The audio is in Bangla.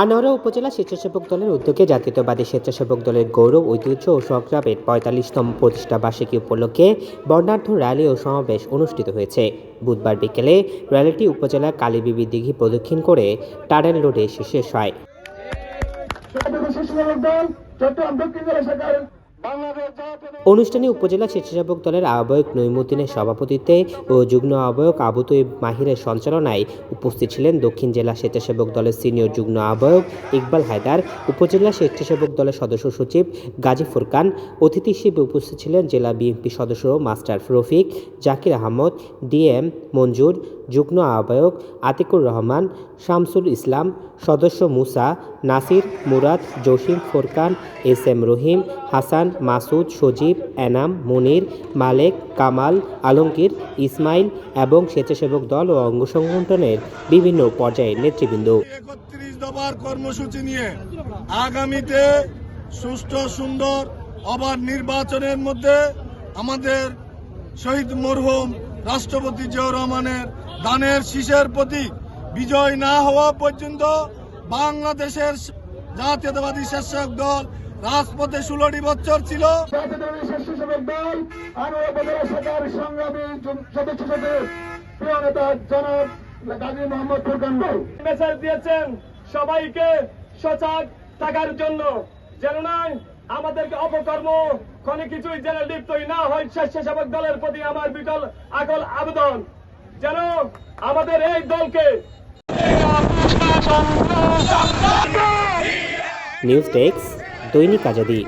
আনোয়ারা উপজেলা স্বেচ্ছাসেবক দলের উদ্যোগে জাতীয়তাবাদী স্বেচ্ছাসেবক দলের গৌরব, ঐতিহ্য ও সংগ্রামের পঁয়তাল্লিশতম প্রতিষ্ঠা বার্ষিকী উপলক্ষে বর্ণাঢ্য র্যালি ও সমাবেশ অনুষ্ঠিত হয়েছে। বুধবার বিকেলে র্যালিটি উপজেলার কালীবিবি দিঘি প্রদক্ষিণ করে টারেন রোডে এসে শেষ হয়। অনুষ্ঠানে উপজেলা স্বেচ্ছাসেবক দলের আহ্বায়ক নইমুদ্দিনের সভাপতিত্বে ও যুগ্ম আহ্বায়ক আবু মাহিরের সঞ্চালনায় উপস্থিত ছিলেন দক্ষিণ জেলা স্বেচ্ছাসেবক দলের সিনিয়র যুগ্ম আহ্বায়ক ইকবাল হায়দার, উপজেলা স্বেচ্ছাসেবক দলের সদস্য সচিব গাজী ফুরকান, অতিথি হিসেবে উপস্থিত ছিলেন জেলা বিএনপি সদস্য মাস্টার রফিক, জাকির আহমদ, ডিএম মঞ্জুর যুগ্ম আহ্বায়ক আতিকুর রহমান, শামসুল ইসলাম, সদস্য মুসা, নাসির, মুরাদ, জসিম ফোরকান, এস এম রহিম, হাসান, মাসুদ, সজীব, এনাম, মনির, মালেক, কামাল, আলমগীর, ইসমাইল এবং স্বেচ্ছাসেবক দল ও অঙ্গ সংগঠনের বিভিন্ন পর্যায়ের নেতৃবৃন্দ। একত্রিশ কর্মসূচি নিয়ে আগামীতে সুষ্ঠু, সুন্দর অবাধ নির্বাচনের মধ্যে আমাদের শহীদ মরহুম রাষ্ট্রপতি জিয়াউর রহমানের দানের শীষের প্রতীক বিজয় না হওয়া পর্যন্ত বাংলাদেশের জাতীয়তাবাদী স্বেচ্ছাসেবক দল রাজপথে ষোলোটি বছর ছিল। দিয়েছেন সবাইকে সজাগ থাকার জন্য। যেন নয় আমাদেরকে অপকর্ম কোনো কিছুই যেন লিপ্তই না হয় স্বেচ্ছাসেবক দলের প্রতি আমার বিকল আকল আবেদন। যেন আমাদের এই দলকে নিউজ ডেস্ক দৈনিক আজাদি।